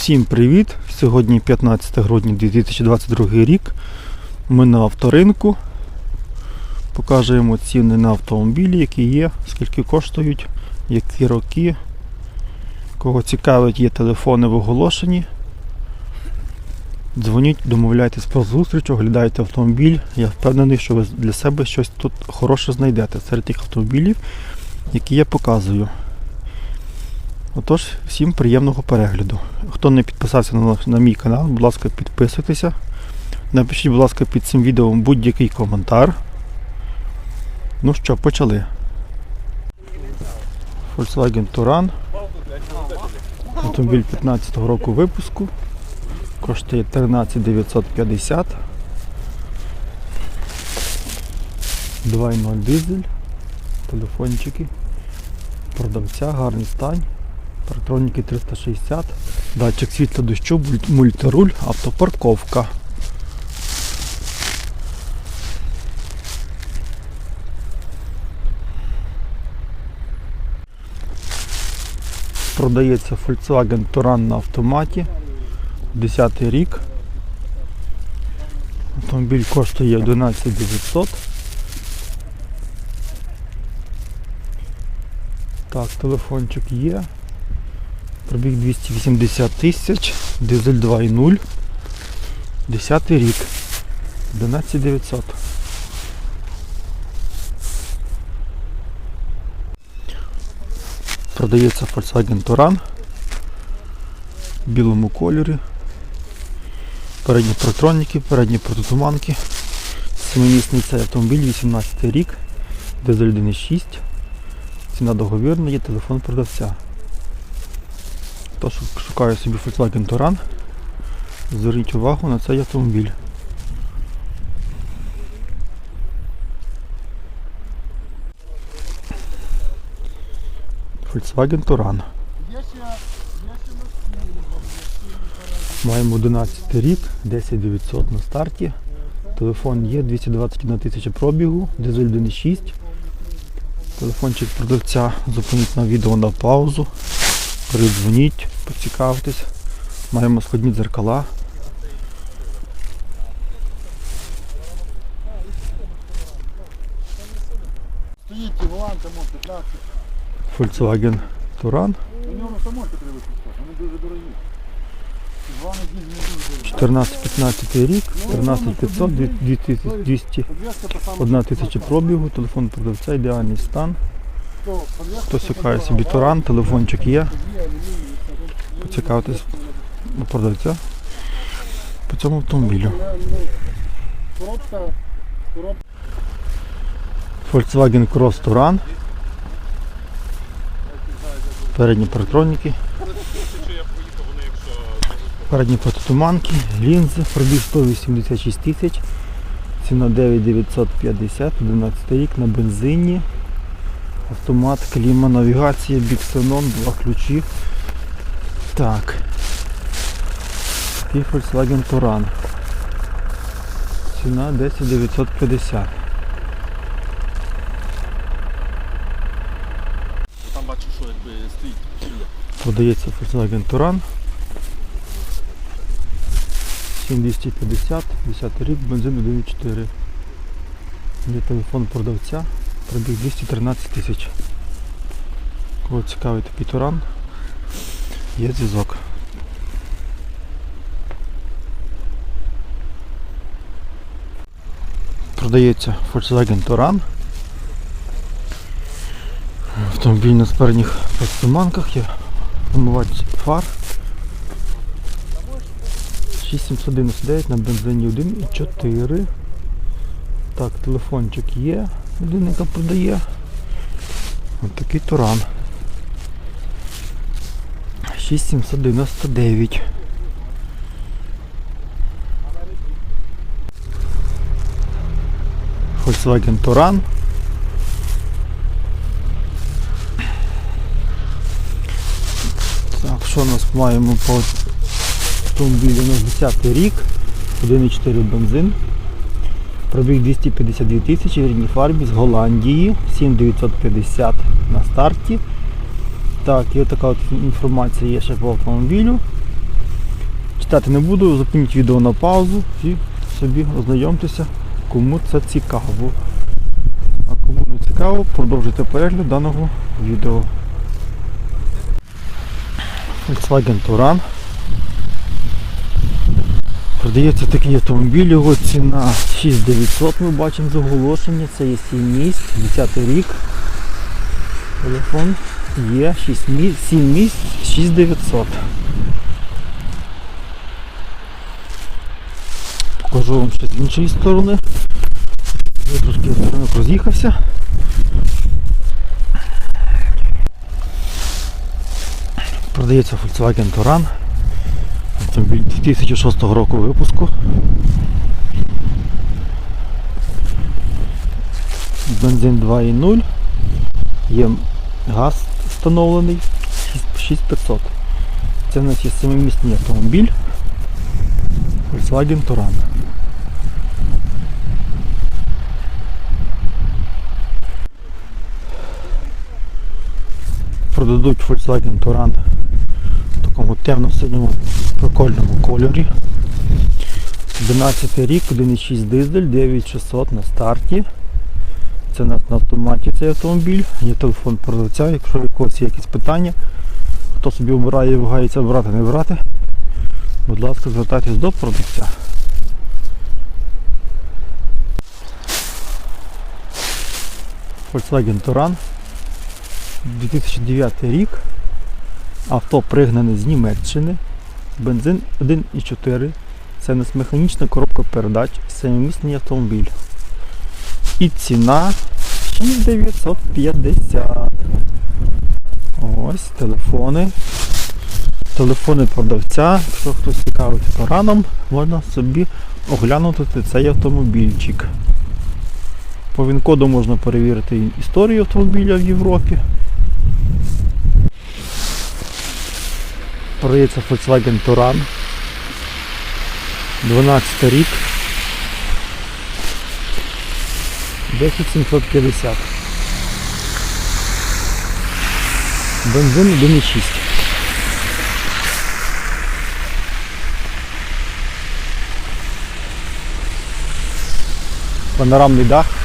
Всім привіт! Сьогодні 15 грудня 2022 рік. Ми на авторинку. Покажемо ціни на автомобілі, які є, скільки коштують, які роки. Кого цікавить, є телефони в оголошенні. Дзвоніть, домовляйтесь про зустріч, оглядайте автомобіль. Я впевнений, що ви для себе щось тут хороше знайдете серед тих автомобілів, які я показую. Отож, всім приємного перегляду. Хто не підписався на, на мій канал, будь ласка, підписуйтеся. Напишіть, будь ласка, під цим відео будь-який коментар. Ну що, почали. Volkswagen Touran. Автомобіль 15-го року випуску. Коштує 13 950. 2.0 дизель. Телефончики. Продавця, гарний стань. Парктроніки 360, датчик світла дощу, мультируль, автопарковка. Продається Volkswagen Touran на автоматі. 10 рік. Автомобіль коштує 11 900. Так, телефончик є. Пробіг 280 тисяч, дизель 2.0. 10 рік. 11900. Продається Volkswagen Touran в білому кольорі. Передні протроніки, передні протитуманки. Семимісний цей автомобіль, 18 рік, дизель 1.6. Ціна договірна, є телефон продавця. Хто шу- шукає собі Volkswagen Touran, зверніть увагу на цей автомобіль. Volkswagen Touran. Маємо 11 рік, 10900 на старті. Телефон є, 221 тисяча пробігу, дизель 1.6. Телефончик продавця зупиніть на відео на паузу. Передзвоніть, поцікавтесь. Маємо сходні дзеркала. Стоїть ті воланти, мон 15. Volkswagen Touran. У нього треба пускати, вони дуже дорогі. Два не дуже дорогі. 14-15 рік, 13500, 200, Подвеска та 1 тисяча пробігу, телефон продавця, ідеальний стан. То Хто шукає собі Туран, телефончик є. Поцікавтесь у продавця по цьому автомобілю. Volkswagen Cross Touran. Передні парктроніки. Передні протитуманки, лінзи, пробіг 186 тисяч. Ціна 9950, 11 рік на бензині. Автомат, кліма, навігація, біксенон, два ключі. Так. Такий Volkswagen Touran. Ціна 10950. Там бачу, що якби стоїть. Продається Volkswagen Touran. 7250, 10 рік, бензин 1.4. Є телефон продавця, пробіг 213 тисяч. Кого цікавий такий Туран, є зв'язок. Продається Volkswagen Touran. Автомобіль на спередніх подсуманках є омивач фар. 6799 на бензині 1,4. Так, телефончик є, людина, яка продає. Ось такий туран. 6799. Volkswagen Touran. Так, що у нас маємо по автомобілю? У нас 10 рік, 1,4 бензин. Пробіг 252 тисячі в рідній фарбі з Голландії, 7950 на старті. Так, і така от інформація є ще по автомобілю. читати не буду, зупиніть відео на паузу і собі ознайомтеся, кому це цікаво. А кому не цікаво, продовжуйте перегляд даного відео. Volkswagen Touran. Продається такий автомобіль, його ціна 6900, ми бачимо з оголошення, це є 7 місць, 10 рік. Телефон є 6 місць, 7 місць, 6900. Покажу вам ще з іншої сторони. Я трошки роз'їхався. Продається Volkswagen Touran. Автомобіль 2006 року випуску. Бензин 2.0. Є газ встановлений 6500. Це в нас є семимісний автомобіль. Volkswagen Touran. Продадуть Volkswagen Touran такому темно-синьому прикольному кольорі. 11 рік, 1.6 дизель, 9600 на старті. Це на, на автоматі цей автомобіль. Є телефон продавця, якщо у когось є якісь питання, хто собі обирає, вагається брати, не брати. Будь ласка, звертайтесь до продавця. Volkswagen Touran 2009 рік. Авто пригнане з Німеччини. Бензин 1,4. Це нас механічна коробка передач, семимісний автомобіль. І ціна 6950. Ось телефони. Телефони продавця. Якщо хтось цікавиться тараном, можна собі оглянути цей автомобільчик. По він-коду можна перевірити історію автомобіля в Європі. Продається Volkswagen Touran. 12 рік. 10750. Бензин 1,6. Панорамний дах.